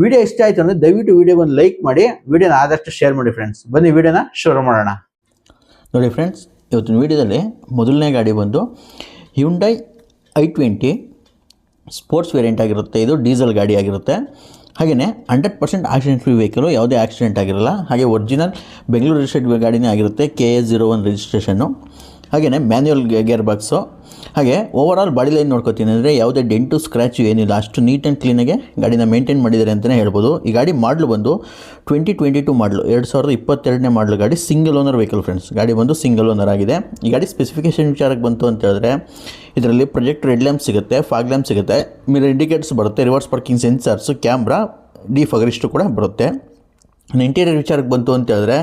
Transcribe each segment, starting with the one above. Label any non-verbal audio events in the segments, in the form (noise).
Video ಇಷ್ಟ ಆಯ್ತು ಅಂದರೆ ದಯವಿಟ್ಟು ವಿಡಿಯೋ ಒಂದು ಲೈಕ್ ಮಾಡಿ, ವಿಡಿಯೋನ ಆದಷ್ಟು ಶೇರ್ ಮಾಡಿ ಫ್ರೆಂಡ್ಸ್ ಬನ್ನಿ, ವಿಡಿಯೋನ ಶುರು ಮಾಡೋಣ. ನೋಡಿ ಫ್ರೆಂಡ್ಸ್ ಇವತ್ತಿನ ವಿಡಿಯೋದಲ್ಲಿ ಮೊದಲನೇ ಗಾಡಿ ಬಂದು Hyundai i twenty sports variant ಆಗಿರುತ್ತೆ. ಇದು ಡೀಸೆಲ್ ಗಾಡಿ ಆಗಿರುತ್ತೆ. ಹಾಗೆಯೇ hundred percent accident free vehicle ಯಾವುದೇ ಆಕ್ಸಿಡೆಂಟ್ ಆಗಿರಲ್ಲ. ಹಾಗೆ ಒರಿಜಿನಲ್ ಬೆಂಗಳೂರು ರಿಜಿಸ್ಟರ್ಡ್ ಗಾಡಿನೇ ಆಗಿರುತ್ತೆ K A zero one registration ಹಾಗೆಯೇ ಮ್ಯಾನ್ಯುವಲ್ ಗೇರ್ ಬಾಕ್ಸು ಹಾಗೆ ಓವರ್ ಆಲ್ ಬಾಡಿ ಲೈನ್ ನೋಡ್ಕೋತೀನಿ ಅಂದರೆ ಯಾವುದೇ ಡೆಂಟು ಸ್ಕ್ರ್ಯಾಚು ಏನಿಲ್ಲ, ಅಷ್ಟು ನೀಟ್ ಆ್ಯಂಡ್ ಕ್ಲೀನಾಗೆ ಗಾಡಿನ ಮೇಂಟೈನ್ ಮಾಡಿದ್ದಾರೆ ಅಂತಲೇ ಹೇಳ್ಬೋದು. ಈ ಗಾಡಿ ಮಾಡಲು ಬಂದು ಟ್ವೆಂಟಿ ಟ್ವೆಂಟಿ ಟು ಮಾಡಲು ಎರಡು ಸಾವಿರದ ಇಪ್ಪತ್ತೆರಡನೇ ಮಾಡಲು ಗಾಡಿ ಸಿಂಗಲ್ ಓನರ್ ವೆಹಿಕಲ್ ಫ್ರೆಂಡ್ಸ್ ಗಾಡಿ ಬಂದು ಸಿಂಗಲ್ ಓನರ್ ಆಗಿದೆ. ಈ ಗಾಡಿ ಸ್ಪೆಸಿಫಿಕೇಷನ್ ವಿಚಾರಕ್ಕೆ ಬಂತು ಅಂತ ಹೇಳಿದ್ರೆ, ಇದರಲ್ಲಿ ಪ್ರೊಜೆಕ್ಟ್ ರೆಡ್ ಲ್ಯಾಂಪ್ ಸಿಗುತ್ತೆ ಫಾಗ್ ಲ್ಯಾಂಪ್ ಸಿಗುತ್ತೆ ಮಿರರ್ ಇಂಡಿಕೇಟರ್ಸ್ ಬರುತ್ತೆ ರಿವರ್ಸ್ ಪಾರ್ಕಿಂಗ್ ಸೆನ್ಸರ್ಸು ಕ್ಯಾಮ್ರಾ ಡಿ ಫಗರಿಷ್ಟು ಕೂಡ ಬರುತ್ತೆ. ಇಂಟೀರಿಯರ್ ವಿಚಾರಕ್ಕೆ ಬಂತು ಅಂತ ಹೇಳಿದ್ರೆ,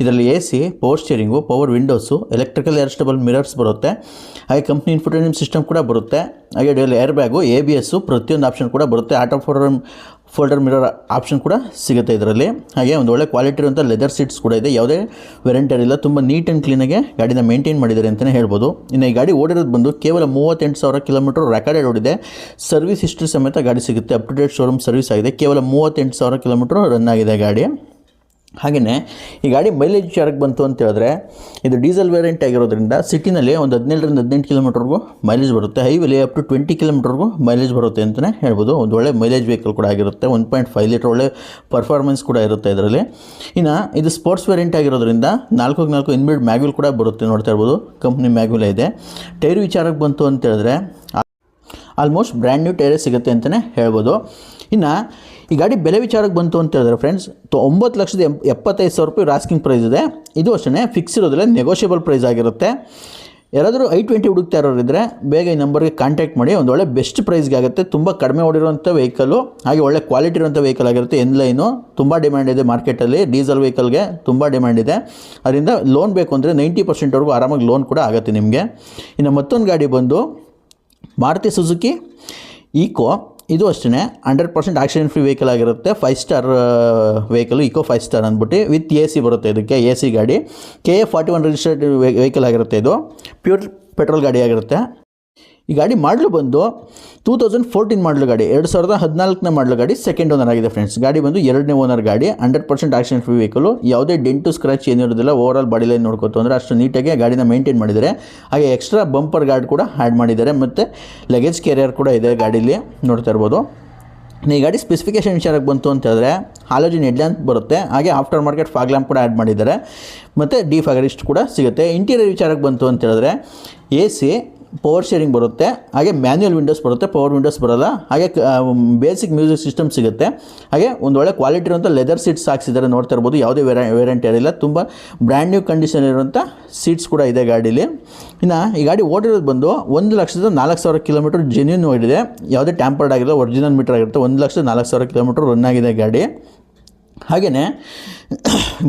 ಇದರಲ್ಲಿ A C power steering power windows electrical adjustable mirrors ಬರುತ್ತೆ. ಹಾಗೆ ಕಂಪ್ನಿ ಇನ್ಫೋಟೈನ್ಮೆಂಟ್ ಸಿಸ್ಟಮ್ ಕೂಡ ಬರುತ್ತೆ. ಹಾಗೆ dual air bag A B S ಪ್ರತಿಯೊಂದು ಆಪ್ಷನ್ ಕೂಡ ಬರುತ್ತೆ. Auto folder folder mirror option ಕೂಡ ಸಿಗುತ್ತೆ ಇದರಲ್ಲಿ. ಹಾಗೆ ಒಂದು ಒಳ್ಳೆ ಕ್ವಾಲಿಟಿ ಇರುವಂಥ ಲೆದರ್ ಸೀಟ್ಸ್ ಕೂಡ ಇದೆ. ಯಾವುದೇ ವೆರೆಂಟರ್ ಇಲ್ಲ. ತುಂಬ ನೀಟ್ ಆ್ಯಂಡ್ ಕ್ಲೀನಾಗೆ ಗಾಡಿನ ಮೇಂಟೈನ್ ಮಾಡಿದ್ದಾರೆ ಅಂತಲೇ ಹೇಳ್ಬೋದು. ಇನ್ನು ಈ ಗಾಡಿ ಓಡಿರೋದು ಬಂದು ಕೇವಲ ಮೂವತ್ತೆಂಟು ಸಾವಿರ ಕಿಲೋಮೀಟರ್ ರೆಕಾರ್ಡೆಡ್ ಓಡಿದೆ. ಸರ್ವಿಸ್ ಹಿಸ್ಟ್ರಿ ಸಮೇತ ಗಾಡಿ ಸಿಗುತ್ತೆ. Up to date showroom service ಆಗಿದೆ. ಕೇವಲ ಮೂವತ್ತೆಂಟು ಸಾವಿರ ಕಿಲೋಮೀಟರ್ ರನ್ ಆಗಿದೆ ಗಾಡಿ. ಹಾಗೆಯೇ ಈ ಗಾಡಿ ಮೈಲೇಜ್ ವಿಚಾರಕ್ಕೆ ಬಂತು ಅಂತ ಹೇಳಿದ್ರೆ, ಇದು ಡೀಸೆಲ್ ವೇರಿಯಂಟ್ ಆಗಿರೋದ್ರಿಂದ ಸಿಟಿನಲ್ಲಿ ಒಂದು ಹದಿನೇಳರಿಂದ ಹದಿನೆಂಟು ಕಿಲೋಮೀಟರ್ಗೂ ಮೈಲೇಜ್ ಬರುತ್ತೆ. ಹೈವೇಲಿ ಅಪ್ ಟು ಟ್ವೆಂಟಿ ಕಿಲೋಮೀಟರ್ಗೂ ಮೈಲೇಜ್ ಬರುತ್ತೆ ಅಂತಲೇ ಹೇಳ್ಬೋದು. ಒಂದು ಒಳ್ಳೆ ಮೈಲೇಜ್ ವೆಹಿಕಲ್ ಕೂಡ ಆಗಿರುತ್ತೆ. ಒನ್ ಪಾಯಿಂಟ್ ಫೈವ್ ಲೀಟರ್ ಒಳ್ಳೆ ಪರ್ಫಾರ್ಮೆನ್ಸ್ ಕೂಡ ಇರುತ್ತೆ ಇದರಲ್ಲಿ. ಇನ್ನು ಇದು ಸ್ಪೋರ್ಟ್ಸ್ ವೇರಿಯಂಟ್ ಆಗಿರೋದ್ರಿಂದ ನಾಲ್ಕು ನಾಲ್ಕು ಇನ್ಬಿಲ್ಡ್ ಮ್ಯಾಗ್ಯೂಲ್ ಕೂಡ ಬರುತ್ತೆ ನೋಡ್ತಾ ಇರ್ಬೋದು. ಕಂಪ್ನಿ ಮ್ಯಾಗ್ಯೂಲೇ ಇದೆ. ಟೈರ್ ವಿಚಾರಕ್ಕೆ ಬಂತು ಅಂತ ಹೇಳಿದ್ರೆ ಆಲ್ಮೋಸ್ಟ್ ಬ್ರ್ಯಾಂಡ್ ನ್ಯೂ ಟೈರೇ ಸಿಗುತ್ತೆ ಅಂತಲೇ ಹೇಳ್ಬೋದು. ಇನ್ನು ಈ ಗಾಡಿ ಬೆಲೆ ವಿಚಾರಕ್ಕೆ ಬಂತು ಅಂತ ಹೇಳಿದ್ರೆ ಫ್ರೆಂಡ್ಸ್ ತೊ ಒಂಬತ್ತು ಲಕ್ಷದ ಎಪ್ಪತ್ತೈದು ಸಾವಿರ ರೂಪಾಯಿ ರಾಸ್ಕಿಂಗ್ ಪ್ರೈಸ್ ಇದೆ. ಇದು ಅಷ್ಟೇ ಫಿಕ್ಸ್ ಇರೋದಿಲ್ಲ ನೆಗೋಷಿಯಬಲ್ ಪ್ರೈಸ್ ಆಗಿರುತ್ತೆ. ಯಾರಾದರೂ ಐ ಟ್ವೆಂಟಿ ಹುಡುಕ್ತಾ ಇರೋರಿದ್ರೆ ಬೇಗ ಈ ನಂಬರ್ಗೆ ಕಾಂಟ್ಯಾಕ್ಟ್ ಮಾಡಿ, ಒಂದು ಒಳ್ಳೆ ಬೆಸ್ಟ್ ಪ್ರೈಸ್ಗೆ ಆಗುತ್ತೆ. ತುಂಬ ಕಡಿಮೆ ಓಡಿರುವಂಥ ವೆಹಿಕಲು ಹಾಗೆ ಒಳ್ಳೆ ಕ್ವಾಲಿಟಿ ಇರುವಂಥ ವೆಹಿಕಲ್ ಆಗಿರುತ್ತೆ. ಎನ್ ಲೈನು ತುಂಬ ಡಿಮ್ಯಾಂಡ್ ಇದೆ ಮಾರ್ಕೆಟಲ್ಲಿ ಡೀಸೆಲ್ ವೆಹಿಕಲ್ಗೆ ತುಂಬ ಡಿಮ್ಯಾಂಡ್ ಇದೆ. ಅದರಿಂದ ಲೋನ್ ಬೇಕು ಅಂದರೆ ನೈಂಟಿ ಪರ್ಸೆಂಟ್ವರೆಗೂ ಆರಾಮಾಗಿ ಲೋನ್ ಕೂಡ ಆಗುತ್ತೆ ನಿಮಗೆ. ಇನ್ನು ಮತ್ತೊಂದು ಗಾಡಿ ಬಂದು, ಮಾರುತಿ ಸುಜುಕಿ ಈಕೋ ಇದು ಅಷ್ಟೇ hundred percent accident free vehicle ಆಗಿರುತ್ತೆ. Five star vehicle, Eeco five star ಅಂದ್ಬಿಟ್ಟು ವಿತ್ ಎ ಸಿ ಬರುತ್ತೆ ಇದಕ್ಕೆ, ಎ ಸಿ ಗಾಡಿ. K A forty one registered vehicle ಆಗಿರುತ್ತೆ ಇದು. ಪ್ಯೂರ್ ಪೆಟ್ರೋಲ್ ಗಾಡಿ ಆಗಿರುತ್ತೆ. ಈ ಗಾಡಿ ಮಾಡಲು ಬಂದು ಟೂ ತೌಸಂಡ್ ಫೋರ್ಟೀನ್ ಮಾಡಲು ಗಾಡಿ, ಎರಡು ಸಾವಿರದ ಹದಿನಾಲ್ಕನೇ ಮಾಡಲು ಗಾಡಿ ಸೆಕೆಂಡ್ ಓನರ್ ಆಗಿದೆ ಫ್ರೆಂಡ್ಸ್ ಗಾಡಿ ಬಂದು ಎರಡನೇ ಓನರ್ ಗಾಡಿ hundred percent accident free vehicle ಯಾವುದೇ ಡೆಂಟು ಸ್ಕ್ರಾಚ್ ಏನಿರೋದಿಲ್ಲ ಓವರ್ ಆಲ್ ಲೈನ್ ನೋಡ್ಕೊತು ಅಂದರೆ ಅಷ್ಟು ನೀಟಾಗಿ ಗಾಡಿನ ಮೇಂಟೈನ್ ಮಾಡಿದ್ದಾರೆ. ಹಾಗೆ ಎಕ್ಸ್ಟ್ರಾ ಬಂಪರ್ ಗಾರ್ಡ್ ಕೂಡ ಆ್ಯಡ್ ಮಾಡಿದ್ದಾರೆ ಮತ್ತು ಲಗೇಜ್ ಕೆರಿಯರ್ ಕೂಡ ಇದೆ ಗಾಡೀಲಿ, ನೋಡ್ತಾ ಇರ್ಬೋದು. ಈ ಗಾಡಿ ಸ್ಪೆಸಿಫಿಕೇಷನ್ ವಿಚಾರಕ್ಕೆ ಬಂತು ಅಂತ ಹೇಳಿದ್ರೆ ಹಾಲೋಜಿನ್ ಹೆಡ್ಲ್ಯಾಂಪ್ ಬರುತ್ತೆ, ಹಾಗೆ ಆಫ್ಟರ್ ಮಾರ್ಕೆಟ್ ಫಾಗ್ ಲ್ಯಾಂಪ್ ಕೂಡ ಆ್ಯಡ್ ಮಾಡಿದ್ದಾರೆ. ಮತ್ತು ಡಿ ಫಾಗರಿಸ್ಟ್ ಕೂಡ ಸಿಗುತ್ತೆ. ಇಂಟೀರಿಯರ್ ವಿಚಾರಕ್ಕೆ ಬಂತು ಅಂತ ಹೇಳಿದ್ರೆ ಎ ಸಿ ಪವರ್ ಶೇರಿಂಗ್ ಬರುತ್ತೆ, ಹಾಗೆ ಮ್ಯಾನ್ಯಲ್ ವಿಂಡೋಸ್ ಬರುತ್ತೆ ಪವರ್ ವಿಂಡೋಸ್ ಬರೋಲ್ಲ, ಹಾಗೆ ಬೇಸಿಕ್ ಮ್ಯೂಸಿಕ್ ಸಿಸ್ಟಮ್ ಸಿಗುತ್ತೆ. ಹಾಗೆ ಒಂದು ಒಳ್ಳೆ ಕ್ವಾಲಿಟಿ ಇರುವಂಥ ಲೆದರ್ ಸೀಟ್ಸ್ ಹಾಕ್ಸಿದ್ದಾರೆ ನೋಡ್ತಾ ಇರ್ಬೋದು, ಯಾವುದೇ ವೇರ ವೇರಿಯಂಟ್ ಇರಲಿಲ್ಲ ತುಂಬ ಬ್ರ್ಯಾಂಡ್ ನ್ಯೂ ಕಂಡೀಷನ್ ಇರುವಂಥ ಸೀಟ್ಸ್ ಕೂಡ ಇದೆ ಗಾಡೀಲಿ. ಇನ್ನು ಈ ಗಾಡಿ ಓಡಿರೋದು ಬಂದು ಒಂದು ಲಕ್ಷದ ನಾಲ್ಕು ಸಾವಿರ ಕಿಲೋಮೀಟರ್ ಜೆನ್ಯೂನ್ ಓಡಿದೆ ಯಾವುದೇ ಟ್ಯಾಂಪರ್ಡ್ ಆಗಿಲ್ಲ ಒರಿಜಿನಲ್ ಮೀಟರ್ ಆಗಿರುತ್ತೆ, ಒಂದು ಲಕ್ಷದ ನಾಲ್ಕು ಸಾವಿರ ಕಿಲೋಮೀಟರ್ ರನ್ ಆಗಿದೆ ಗಾಡಿ. ಹಾಗೆಯೇ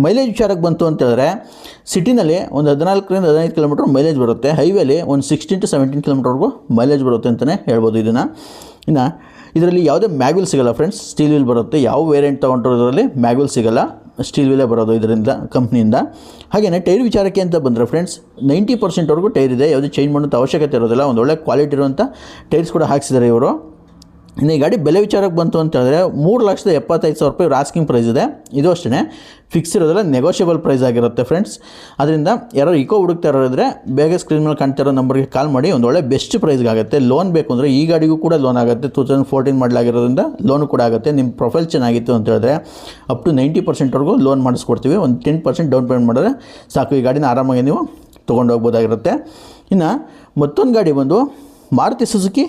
ಮೈಲೇಜ್ (coughs) ವಿಚಾರಕ್ಕೆ ಬಂತು ಅಂತ ಹೇಳಿದ್ರೆ ಸಿಟಿನಲ್ಲಿ ಒಂದು ಹದಿನಾಲ್ಕರಿಂದ ಹದಿನೈದು ಕಿಲೋಮೀಟ್ರ್ ಮೈಲೇಜ್ ಬರುತ್ತೆ. ಹೈವೇಲಿ ಒಂದು ಸಿಕ್ಸ್ಟೀನ್ ಟು ಸೆವೆಂಟೀನ್ ಕಿಲೋಮೀಟರ್ವರೆಗೂ ಮೈಲೇಜ್ ಬರುತ್ತೆ ಅಂತಲೇ ಹೇಳ್ಬೋದು ಇದನ್ನು. ಇನ್ನು ಇದರಲ್ಲಿ ಯಾವುದೇ ಮ್ಯಾಗ್ವಿಲ್ ಸಿಗಲ್ಲ ಫ್ರೆಂಡ್ಸ್ ಸ್ಟೀಲ್ ವೀಲ್ ಬರುತ್ತೆ. ಯಾವ ವೇರಿಯಂಟ್ ತೊಗೊಂಡಿರೋದ್ರಲ್ಲಿ ಮ್ಯಾಗ್ವಿಲ್ ಸಿಗಲ್ಲ. ಸ್ಟೀಲ್ ವೀಲೇ ಬರೋದು ಇದರಿಂದ ಕಂಪ್ನಿಯಿಂದ ಹಾಗೆಯೇ ಟೈರ್ ವಿಚಾರಕ್ಕೆ ಅಂತ ಬಂದರೆ ಫ್ರೆಂಡ್ಸ್ ನೈಂಟಿ ಪರ್ಸೆಂಟ್ವರೆಗೂ ಟೈರ್ ಇದೆ. ಯಾವುದೇ ಚೇಂಜ್ ಮಾಡೋಂಥ ಅವಶ್ಯಕತೆ ಇರೋದಿಲ್ಲ. ಒಂದು ಒಳ್ಳೆ ಕ್ವಾಲಿಟಿ ಇರುವಂಥ ಟೈರ್ಸ್ ಕೂಡ ಹಾಕ್ಸಿದ್ದಾರೆ ಇವರು. ಇನ್ನು ಈ ಗಾಡಿ ಬೆಲೆ ವಿಚಾರಕ್ಕೆ ಬಂತು ಅಂತ ಹೇಳಿದ್ರೆ ಮೂರು ಲಕ್ಷದ ಎಪ್ಪತ್ತೈದು ಸಾವಿರ ರೂಪಾಯಿ ರಾಸ್ಕಿಂಗ್ ಪ್ರೈಸ್ ಇದೆ. ಇದು ಅಷ್ಟೇ ಫಿಕ್ಸ್ ಇರೋದಿಲ್ಲ ನೆಗೋಷಿಯಬಲ್ ಪ್ರೈಸ್ ಆಗಿರುತ್ತೆ ಫ್ರೆಂಡ್ಸ್ ಅದರಿಂದ ಯಾರೋ ಇಕೋ ಹುಡುಕ್ತಾ ಇರೋದ್ರೆ ಬೇಗ ಸ್ಕ್ರೀನ್ ಮೇಲೆ ಕಾಣ್ತಾ ಇರೋ ನಂಬರ್ಗೆ ಕಾಲ್ ಮಾಡಿ, ಒಂದು ಒಳ್ಳೆ ಬೆಸ್ಟ್ ಪ್ರೈಸ್ಗೆ ಆಗುತ್ತೆ. ಲೋನ್ ಬೇಕು ಅಂದರೆ ಈ ಗಾಡಿಗೂ ಕೂಡ ಲೋನ್ ಆಗುತ್ತೆ. ಟೂ ತೌಸಂಡ್ ಫೋರ್ಟೀನ್ ಮಾಡಲಾಗಿರೋದ್ರಿಂದ ಲೋನು ಕೂಡ ಆಗುತ್ತೆ. ನಿಮ್ಮ ಪ್ರೊಫೈಲ್ ಚೆನ್ನಾಗಿತ್ತು ಅಂತ ಹೇಳಿದ್ರೆ ಅಪ್ ಟು ನೈಂಟಿ ಪರ್ಸೆಂಟ್ವರೆಗೂ ಲೋನ್ ಮಾಡಿಸ್ಕೊಡ್ತೀವಿ. ಒಂದು ಟೆನ್ ಪರ್ಸೆಂಟ್ ಡೌನ್ ಪೇಮೆಂಟ್ ಮಾಡಿದ್ರೆ ಸಾಕು, ಈ ಗಾಡಿನ ಆರಾಮಾಗಿ ನೀವು ತೊಗೊಂಡು ಹೋಗ್ಬೋದಾಗಿರುತ್ತೆ. ಇನ್ನು ಮತ್ತೊಂದು ಗಾಡಿ ಬಂದು Maruti Suzuki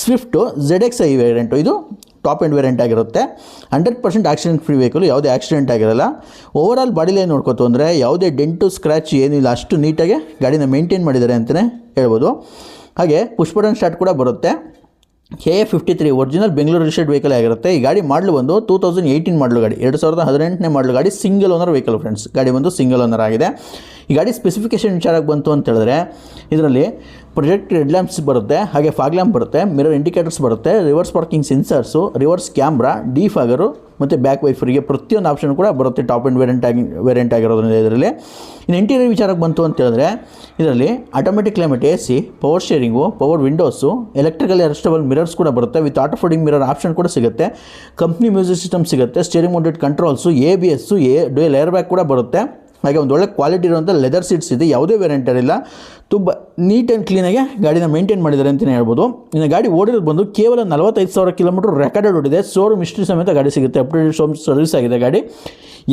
Swift Z X I variant ಇದು ಟಾಪ್ ಎಂಡ್ ವೇರಿಯಂಟ್ ಆಗಿರುತ್ತೆ. Hundred percent accident free vehicle ಯಾವುದೇ ಆಕ್ಸಿಡೆಂಟ್ ಆಗಿರಲ್ಲ. ಓವರಾಲ್ ಬಾಡಿಲೇ ನೋಡ್ಕೋತು ಅಂದರೆ ಯಾವುದೇ ಡೆಂಟು ಸ್ಕ್ರ್ಯಾಚ್ ಏನಿಲ್ಲ ಅಷ್ಟು ನೀಟಾಗಿ ಗಾಡಿನ ಮೇಂಟೈನ್ ಮಾಡಿದ್ದಾರೆ ಅಂತಲೇ ಹೇಳ್ಬೋದು. ಹಾಗೆ ಪುಷ್ ಬಟನ್ ಸ್ಟಾರ್ಟ್ ಕೂಡ ಬರುತ್ತೆ. K A fifty three original Bengaluru registered vehicle ಆಗಿರುತ್ತೆ. ಈ ಗಾಡಿ ಮಾಡಲು ಬಂದು ಟೂ ತೌಸಂಡ್ ಏಯ್ಟೀನ್ ಮಾಡಲು ಗಾಡಿ. ಎರಡು ಸಾವಿರದ ಹದಿನೆಂಟನೇ ಮಾಡಲು ಗಾಡಿ ಸಿಂಗಲ್ ಓನರ್ ವೆಹಿಕಲ್ ಫ್ರೆಂಡ್ಸ್ ಗಾಡಿ ಬಂದು ಸಿಂಗಲ್ ಓನರ್ ಆಗಿದೆ. ಈ ಗಾಡಿ ಸ್ಪೆಸಿಫಿಕೇಶನ್ ವಿಚಾರಕ್ಕೆ ಬಂತು ಅಂತ ಹೇಳಿದ್ರೆ, ಇದರಲ್ಲಿ ಪ್ರೊಜೆಕ್ಟ್ ರೆಡ್ ಲ್ಯಾಂಪ್ಸ್ ಬರುತ್ತೆ, ಹಾಗೆ ಫಾಗ್ ಲ್ಯಾಂಪ್ ಬರುತ್ತೆ ಮಿರರ್ ಇಂಡಿಕೇಟರ್ಸ್ ಬರುತ್ತೆ reverse parking sensors reverse camera defogger ಮತ್ತು ಬ್ಯಾಕ್ ವೈಫರಿಗೆ ಪ್ರತಿಯೊಂದು ಆಪ್ಷನ್ ಕೂಡ ಬರುತ್ತೆ ಟಾಪ್ ಆ್ಯಂಡ್ ವೇರಿಯಂಟ್ ಆಗಿ ವೇರಿಯಂಟ್ ಆಗಿರೋದ್ರಿಂದ ಇದರಲ್ಲಿ. ಇನ್ನು ಇಂಟೀರಿಯರ್ ವಿಚಾರಕ್ಕೆ ಬಂತು ಅಂತ ಹೇಳಿದ್ರೆ, ಇದರಲ್ಲಿ automatic climate A C power steering power windows electrical adjustable mirrors ಕೂಡ ಬರುತ್ತೆ with auto folding mirror option ಕೂಡ ಸಿಗುತ್ತೆ. ಕಂಪ್ನಿ ಮ್ಯೂಸಿಕ್ ಸಿಸ್ಟಮ್ ಸಿಗುತ್ತೆ steering mounted controls A B S a dual air bag ಕೂಡ ಬರುತ್ತೆ. ಹಾಗೆ ಒಂದು ಒಳ್ಳೆ ಕ್ವಾಲಿಟಿ ಇರುವಂಥ ಲೆದರ್ ಸೀಟ್ಸ್ ಇದೆ, ಯಾವುದೇ ವೇರಿಯಂಟರ್ ಇಲ್ಲ. ತುಂಬ ನೀಟ್ ಆ್ಯಂಡ್ ಕ್ಲೀನಾಗಿ ಗಾಡಿನ ಮೇಂಟೈನ್ ಮಾಡಿದ್ದಾರೆ ಅಂತಲೇ ಹೇಳ್ಬೋದು. ಇನ್ನು ಗಾಡಿ ಓಡಿರೋದು ಬಂದು ಕೇವಲ ನಲವತ್ತೈದು ಸಾವಿರ ಕಿಲೋಮೀಟರ್ ರೆಕಾರ್ಡೆಡ್ ಓಡಿದೆ. ಶೋರೂಮ್ ಹಿಸ್ಟ್ರಿ ಸಮೇತ ಗಾಡಿ ಸಿಗುತ್ತೆ. ಅಪ್ಡೇಟೆಡ್ ಶೋಮ್ ಸರ್ವಿಸ್ ಆಗಿದೆ ಗಾಡಿ.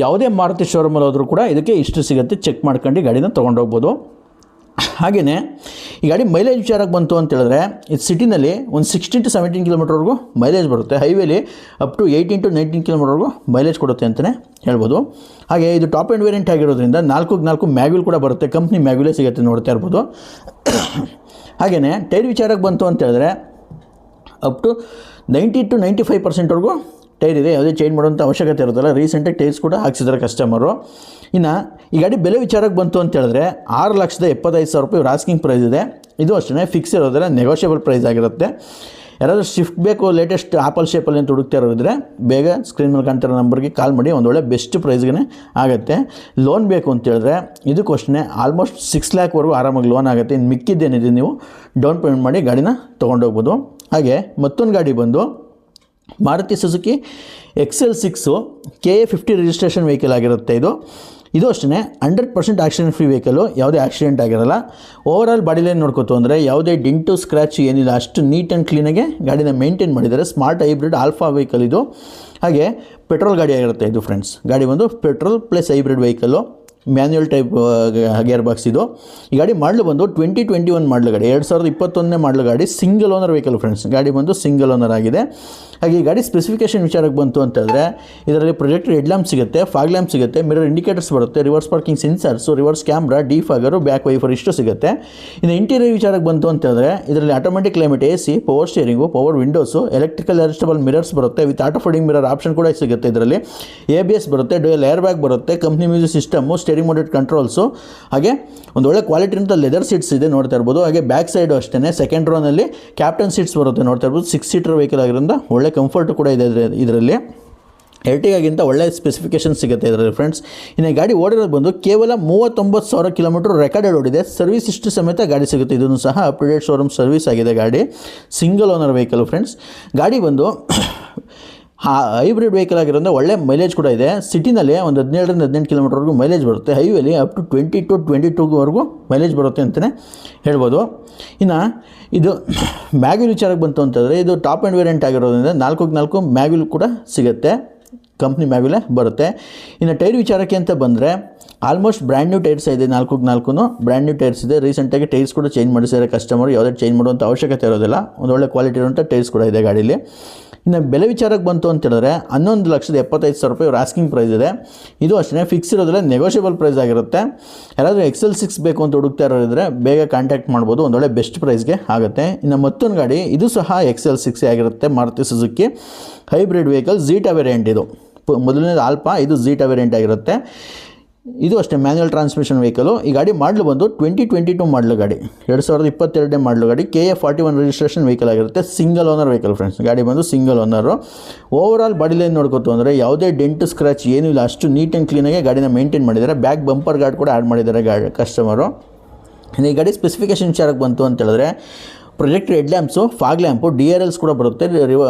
ಯಾವುದೇ ಮಾರುತಿ ಶೋರೂಮಲ್ಲಿ ಹೋದರೂ ಕೂಡ ಇದಕ್ಕೆ ಇಷ್ಟು ಸಿಗುತ್ತೆ. ಚೆಕ್ ಮಾಡ್ಕೊಂಡು ಗಾಡಿನ ತೊಗೊಂಡೋಗ್ಬೋದು ಹಾಗೆಯೇ ಈ ಗಾಡಿ ಮೈಲೇಜ್ ವಿಚಾರಕ್ಕೆ ಬಂತು ಅಂತ ಹೇಳಿದ್ರೆ ಇದು ಸಿಟಿನಲ್ಲಿ ಒಂದು ಸಿಕ್ಸ್ಟೀನ್ ಟು ಸೆವೆಂಟೀನ್ ಕಿಲೋಮೀಟರ್ವರೆಗೂ ಮೈಲೇಜ್ ಬರುತ್ತೆ. ಹೈವೇಲಿ up to eighteen to nineteen ಕಿಲೋಮೀಟರ್ವರೆಗೂ mileage ಕೊಡುತ್ತೆ ಅಂತಲೇ ಹೇಳ್ಬೋದು. ಹಾಗೆ ಇದು ಟಾಪ್ ಆ್ಯಂಡ್ ವೇರಿಯಂಟ್ ಆಗಿರೋದ್ರಿಂದ ನಾಲ್ಕು ನಾಲ್ಕು ಮ್ಯಾಗ್ಯೂಲ್ ಕೂಡ ಬರುತ್ತೆ. ಕಂಪ್ನಿ ಮ್ಯಾಗ್ಯೂಲೇ ಸಿಗುತ್ತೆ ನೋಡ್ತಾ ಇರ್ಬೋದು. (coughs) ಹಾಗೆಯೇ ಟೈರ್ ವಿಚಾರಕ್ಕೆ ಬಂತು ಅಂತ ಹೇಳಿದ್ರೆ up to ninety to ninety five ಪರ್ಸೆಂಟ್ವರೆಗೂ tyre ಇದೆ, ಯಾವುದೇ ಚೇಂಜ್ ಮಾಡುವಂಥ ಅವಶ್ಯಕತೆ ಇರೋದಿಲ್ಲ ರೀಸೆಂಟಾಗಿ ಟೈರ್ಸ್ ಕೂಡ ಹಾಕ್ಸಿದ್ದಾರೆ ಕಸ್ಟಮರು ಇನ್ನು, ಈ ಗಾಡಿ ಬೆಲೆ ವಿಚಾರಕ್ಕೆ ಬಂತು ಅಂತ ಹೇಳಿದ್ರೆ ಆರು ಲಕ್ಷದ ಎಪ್ಪತ್ತೈದು ಸಾವಿರ ರೂಪಾಯಿ ಆಸ್ಕಿಂಗ್ ಪ್ರೈಸ್ ಇದೆ. ಇದು ಅಷ್ಟೇ ಫಿಕ್ಸ್ ಇರೋದ್ರೆ ನೆಗೋಷಿಯಬಲ್ ಪ್ರೈಸ್ ಆಗಿರುತ್ತೆ. ಯಾರಾದರೂ ಶಿಫ್ಟ್ ಬೇಕು ಲೇಟೆಸ್ಟ್ ಆಪಲ್ ಶೇಪಲ್ಲಿ ಅಂತ ಹುಡುಕ್ತಾ ಇರೋದಿದ್ರೆ ಬೇಗ ಸ್ಕ್ರೀನ್ ಮೇಲೆ ಕಾಣ್ತಿರೋ ನಂಬರ್ಗೆ ಕಾಲ್ ಮಾಡಿ, ಒಂದೊಳ್ಳೆ ಬೆಸ್ಟ್ ಪ್ರೈಸ್ಗೆ ಆಗುತ್ತೆ. ಲೋನ್ ಬೇಕು ಅಂತ ಹೇಳಿದ್ರೆ ಇದಕ್ಕೂ ಅಷ್ಟೇ ಆಲ್ಮೋಸ್ಟ್ ಸಿಕ್ಸ್ ಲ್ಯಾಕ್ವರೆಗೂ ಆರಾಮಾಗಿ ಲೋನ್ ಆಗುತ್ತೆ. ಇನ್ನು ಮಿಕ್ಕಿದ್ದೇನಿದೆ ನೀವು ಡೌನ್ ಪೇಮೆಂಟ್ ಮಾಡಿ ಗಾಡಿನ ತೊಗೊಂಡೋಗ್ಬೋದು. ಹಾಗೆ ಮತ್ತೊಂದು ಗಾಡಿ ಬಂದು Maruti Suzuki XL six K A fifty registration vehicle ಆಗಿರುತ್ತೆ ಇದು. ಇದು ಅಷ್ಟೇ hundred percent accident free vehicle ಯಾವುದೇ ಆಕ್ಸಿಡೆಂಟ್ ಆಗಿರಲ್ಲ. ಓವರಾಲ್ ಬಾಡಿ ಲೈನ್ ನೋಡ್ಕೋತು ಅಂದರೆ ಯಾವುದೇ ಡಿಂಟು ಸ್ಕ್ರ್ಯಾಚ್ ಏನಿಲ್ಲ, ಅಷ್ಟು ನೀಟ್ ಆ್ಯಂಡ್ ಕ್ಲೀನಾಗೆ ಗಾಡಿನ ಮೇಂಟೈನ್ ಮಾಡಿದ್ದಾರೆ. ಸ್ಮಾರ್ಟ್ ಹೈಬ್ರಿಡ್ ಆಲ್ಫಾ ವೆಹಿಕಲ್ ಇದು. ಹಾಗೆ ಪೆಟ್ರೋಲ್ ಗಾಡಿ ಆಗಿರುತ್ತೆ ಇದು ಫ್ರೆಂಡ್ಸ್ ಗಾಡಿ ಬಂದು petrol plus hybrid vehicle manual type gear box ಇದು. ಈ ಗಾಡಿ ಮಾಡಲು ಬಂದು ಟ್ವೆಂಟಿ ಟ್ವೆಂಟಿ ಒನ್ ಮಾಡಲು ಗಾಡಿ, ಎರಡು ಸಾವಿರದ ಇಪ್ಪತ್ತೊಂದನೇ ಮಾಡಲು ಗಾಡಿ ಸಿಂಗಲ್ ಓನರ್ ವೆಹಿಕಲ್ ಫ್ರೆಂಡ್ಸ್ ಗಾಡಿ ಬಂದು ಸಿಂಗಲ್ ಓನರ್ ಆಗಿದೆ. ಹಾಗೆ ಈ ಗಾಡಿ ಸ್ಪೆಸಿಫಿಕೇಶನ್ ವಿಚಾರಕ್ಕೆ ಬಂತು ಅಂತ ಹೇಳಿದ್ರೆ, ಇದರಲ್ಲಿ ಪ್ರೊಜೆಕ್ಟ್ ಹೆಡ್ ಲ್ಯಾಂಪ್ ಸಿಗುತ್ತೆ ಫಾಗ್ ಲ್ಯಾಂಪ್ ಸಿಗುತ್ತೆ ಮಿರರ್ ಇಂಡಿಕೇಟರ್ಸ್ ಬರುತ್ತೆ reverse parking sensors reverse camera defogger back wiper ಇಷ್ಟು ಸಿಗುತ್ತೆ. ಇನ್ನು ಇಂಟೀರಿಯರ್ ವಿಚಾರಕ್ಕೆ ಬಂತು ಅಂತ ಹೇಳಿದ್ರೆ, ಇದರಲ್ಲಿ automatic climate A C power steering power windows electrical adjustable mirrors ಬರುತ್ತೆ with auto folding mirror option ಕೂಡ ಸಿಗುತ್ತೆ ಇದರಲ್ಲಿ. ಎ ಬಿ ಎಸ್ ಬರುತ್ತೆ ಡೋಯಲ್ ಏರ್ ಬ್ಯಾಗ್ ಬರುತ್ತೆ company music system steering mounted controls ಹಾಗೆ ಒಂದು ಒಳ್ಳೆ ಕ್ವಾಲಿಟಿ ಅಂತ ಲೆದರ್ ಸೀಟ್ಸ್ ಇದೆ ನೋಡ್ತಾ ಇರ್ಬೋದು. ಹಾಗೆ ಬ್ಯಾಕ್ ಸೈಡು ಅಷ್ಟೇ ಸೆಕೆಂಡ್ ರೋನಲ್ಲಿ ಕ್ಯಾಪ್ಟನ್ ಸೀಟ್ಸ್ ಬರುತ್ತೆ ನೋಡ್ತಾ ಇರ್ಬೋದು. ಸಿಕ್ಸ್ ಸೀಟರ್ ವೆಹಿಕಲ್ ಆಗಿರೋದ್ರಿಂದ ಒಳ್ಳೆ ಕಂಫರ್ಟ್ ಕೂಡ ಇದೆ ಇದ್ರ- ಇದರಲ್ಲಿ. ಎರ್ಟಿಗಾಗಿಂತ ಒಳ್ಳೆ ಸ್ಪೆಸಿಫಿಕೇಷನ್ ಸಿಗುತ್ತೆ ಇದರಲ್ಲಿ ಫ್ರೆಂಡ್ಸ್ ಇನ್ನು ಗಾಡಿ ಓಡಿರೋದು ಬಂದು ಕೇವಲ ಮೂವತ್ತೊಂಬತ್ತು ಸಾವಿರ ಕಿಲೋಮೀಟರ್ ರೆಕಾರ್ಡೆಡ್ ಓಡಿದೆ. ಸರ್ವಿಸ್ ಇಷ್ಟು ಸಮೇತ ಗಾಡಿ ಸಿಗುತ್ತೆ. ಇದನ್ನು ಸಹ up to date showroom service ಆಗಿದೆ ಗಾಡಿ. ಸಿಂಗಲ್ ಓನರ್ ವೆಹಿಕಲ್ ಫ್ರೆಂಡ್ಸ್ ಗಾಡಿ ಬಂದು ಹೈಬ್ರಿಡ್ ವೆಹಿಕಲ್ ಆಗಿರೋದ್ರಿಂದ ಒಳ್ಳೆ ಮೈಲೇಜ್ ಕೂಡ ಇದೆ. ಸಿಟಿನಲ್ಲಿ ಒಂದು ಹದಿನೇಳರಿಂದ ಹದಿನೆಂಟು ಕಿಲೋಮೀಟರ್ವರೆಗೂ ಮೈಲೇಜ್ ಬರುತ್ತೆ. ಹೈವೇಲಿ up to twenty to twenty ಟೂವರೆಗೂ mileage ಬರುತ್ತೆ ಅಂತಲೇ ಹೇಳ್ಬೋದು. ಇನ್ನು ಇದು (coughs) ಮ್ಯಾಗ್ಯೂಲ್ ವಿಚಾರಕ್ಕೆ ಬಂತು ಅಂತಂದರೆ ಇದು ಟಾಪ್ ಆ್ಯಂಡ್ ವೇರಿಯಂಟ್ ಆಗಿರೋದ್ರಿಂದ ನಾಲ್ಕು ನಾಲ್ಕು ಮ್ಯಾಗ್ಯೂಲ್ ಕೂಡ ಸಿಗುತ್ತೆ. ಕಂಪ್ನಿ ಮ್ಯಾಗ್ಯೂಲೇ ಬರುತ್ತೆ. ಇನ್ನು ಟೈರ್ ವಿಚಾರಕ್ಕೆ ಅಂತ ಬಂದರೆ ಆಲ್ಮೋಸ್ಟ್ ಬ್ರ್ಯಾಂಡ್ ನ್ಯೂ ಟೈರ್ಸ್ ಇದೆ ನಾಲ್ಕು ನಾಲ್ಕು ಬ್ರ್ಯಾಂಡ್ ನ್ಯೂ ಟೈರ್ಸ್ ಇದೆ. ರೀಸೆಂಟಾಗಿ ಟೈರ್ಸ್ ಕೂಡ ಚೇಂಜ್ ಮಾಡಿಸಿದ್ದಾರೆ ಕಸ್ಟಮರ್ ಯಾವುದೇ ಚೇಂಜ್ ಮಾಡುವಂಥ ಅವಶ್ಯಕತೆ ಇರೋದಿಲ್ಲ. ಒಂದು ಒಳ್ಳೆ ಕ್ವಾಲಿಟಿ ಇರುವಂಥ ಟೈರ್ಸ್ ಕೂಡ ಇದೆ ಗಾಡೀಲಿ. ಇನ್ನು ಬೆಲೆ ವಿಚಾರಕ್ಕೆ ಬಂತು ಅಂತ ಹೇಳಿದ್ರೆ ಹನ್ನೊಂದು ಲಕ್ಷದ ಎಪ್ಪತ್ತೈದು ಸಾವಿರ ರೂಪಾಯಿ ಆಸ್ಕಿಂಗ್ ಪ್ರೈಸ್ ಇದೆ. ಇದು ಅಷ್ಟೇ ಫಿಕ್ಸ್ ಇರೋದಿಲ್ಲ ನೆಗೋಷಿಯಬಲ್ ಪ್ರೈಸ್ ಆಗಿರುತ್ತೆ. ಯಾರಾದರೂ ಎಕ್ಸೆಲ್ ಸಿಕ್ಸ್ ಬೇಕು ಅಂತ ಹುಡುಕ್ತಾ ಇರೋದ್ರೆ ಬೇಗ ಕಾಂಟ್ಯಾಕ್ಟ್ ಮಾಡ್ಬೋದು ಒಂದೊಳ್ಳೆ ಬೆಸ್ಟ್ ಪ್ರೈಸ್ಗೆ ಆಗುತ್ತೆ. ಇನ್ನು ಮತ್ತೊಂದು ಗಾಡಿ, ಇದು ಸಹ ಎಕ್ಸೆಲ್ ಸಿಕ್ಸ್ ಆಗಿರುತ್ತೆ, Maruti Suzuki hybrid vehicle Zeta variant ಇದು. ಮೊದಲನೇದು ಆಲ್ಪಾ ಇದು ಝೀಟಾ ವೇರಿಯಂಟ್ ಆಗಿರುತ್ತೆ. ಇದು ಅಷ್ಟೇ ಮ್ಯಾನ್ಯಲ್ ಟ್ರಾನ್ಸ್ಮಿಷನ್ ವೆಹಿಕಲು ಈ ಗಾಡಿ ಮಾಡಲು ಬಂದು ಟ್ವೆಂಟಿ ಟ್ವೆಂಟಿ ಟು ಮಾಡಲು ಗಾಡಿ. ಎರಡು ಸಾವಿರದ ಇಪ್ಪತ್ತೆರಡನೇ ಮಾಡಲು ಗಾಡಿ. K A forty one registration vehicle ಆಗಿರುತ್ತೆ. ಸಿಂಗಲ್ ಓನರ್ ವೆಹಿಕಲ್ ಫ್ರೆಂಡ್ಸ್ ಗಾಡಿ ಬಂದು single owner overall body line ನೋಡ್ಕೋತು ಅಂದರೆ ಯಾವುದೇ ಡೆಂಟ್ ಸ್ಕ್ರಾಚ್ ಏನೂ ಇಲ್ಲ. ಅಷ್ಟು ನೀಟ್ ಆ್ಯಂಡ್ ಕ್ಲೀನಾಗಿ ಗಾಡಿನ ಮೇಂಟೈನ್ ಮಾಡಿದ್ದಾರೆ. ಬ್ಯಾಕ್ ಬಂಪರ್ ಗಾರ್ಡ್ ಕೂಡ ಆ್ಯಡ್ ಮಾಡಿದ್ದಾರೆ ಗಾಡಿ ಕಸ್ಟಮರು ಈ ಗಾಡಿ ಸ್ಪೆಸಿಫಿಕೇಶನ್ ವಿಚಾರಕ್ಕೆ ಬಂತು ಅಂತ ಹೇಳಿದ್ರೆ projector head lamps fog lamp D R Ls ಕೂಡ ಬರುತ್ತೆ. ರಿವ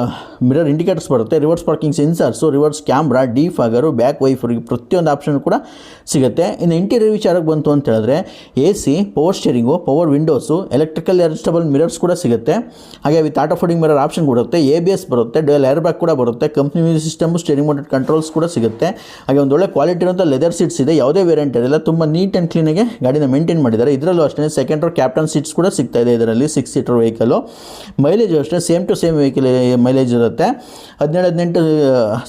ಮಿರರ್ ಇಂಡಿಕೇಟರ್ಸ್ ಬರುತ್ತೆ. Reverse parking sensors reverse camera defogger back wiper ಪ್ರತಿಯೊಂದು ಆಪ್ಷನ್ ಕೂಡ ಸಿಗುತ್ತೆ. ಇನ್ನು ಇಂಟೀರಿಯರ್ ವಿಚಾರಕ್ಕೆ ಬಂತು ಅಂತ ಹೇಳಿದ್ರೆ A C power steering power windows electrical adjustable mirrors ಕೂಡ ಸಿಗುತ್ತೆ. ಹಾಗೆ with auto folding mirror option ಬರುತ್ತೆ ಎ ಬಿ ಎಸ್ ಬರುತ್ತೆ ಡೆಲ್ ಏರ್ ಬ್ಯಾಗ್ ಕೂಡ ಬರುತ್ತೆ company music system steering mounted controls ಕೂಡ ಸಿಗುತ್ತೆ. ಹಾಗೆ ಒಂದು ಒಳ್ಳೆ ಕ್ವಾಲಿಟಿ ಇರುವಂಥ ಲೆದರ್ ಸೀಟ್ಸ್ ಇದೆ, ಯಾವುದೇ ವೇರಿಯಂಟ್ ಇರಲ್ಲ. ತುಂಬ ನೀಟ್ ಆ್ಯಂಡ್ ಕ್ಲೀನಾಗಿ ಗಾಡಿನ ಮೇಂಟೈನ್ ಮಾಡಿದ್ದಾರೆ. ಇದರಲ್ಲೂ ಅಷ್ಟೇ ಸೆಕೆಂಡ್ ರೋ ಕ್ಯಾಪ್ಟನ್ ಸೀಟ್ಸ್ ಕೂಡ ಸಿಗ್ತಾ ಇದೆ. ಇದರಲ್ಲಿ ಸಿಕ್ಸ್ ಸೀಟರ್ ವೆಹಿಕಲು ಮೈಲೇಜು ಅಷ್ಟೇ same to same vehicle mileage ಇರುತ್ತೆ. ಹದಿನೇಳು, ಹದಿನೆಂಟು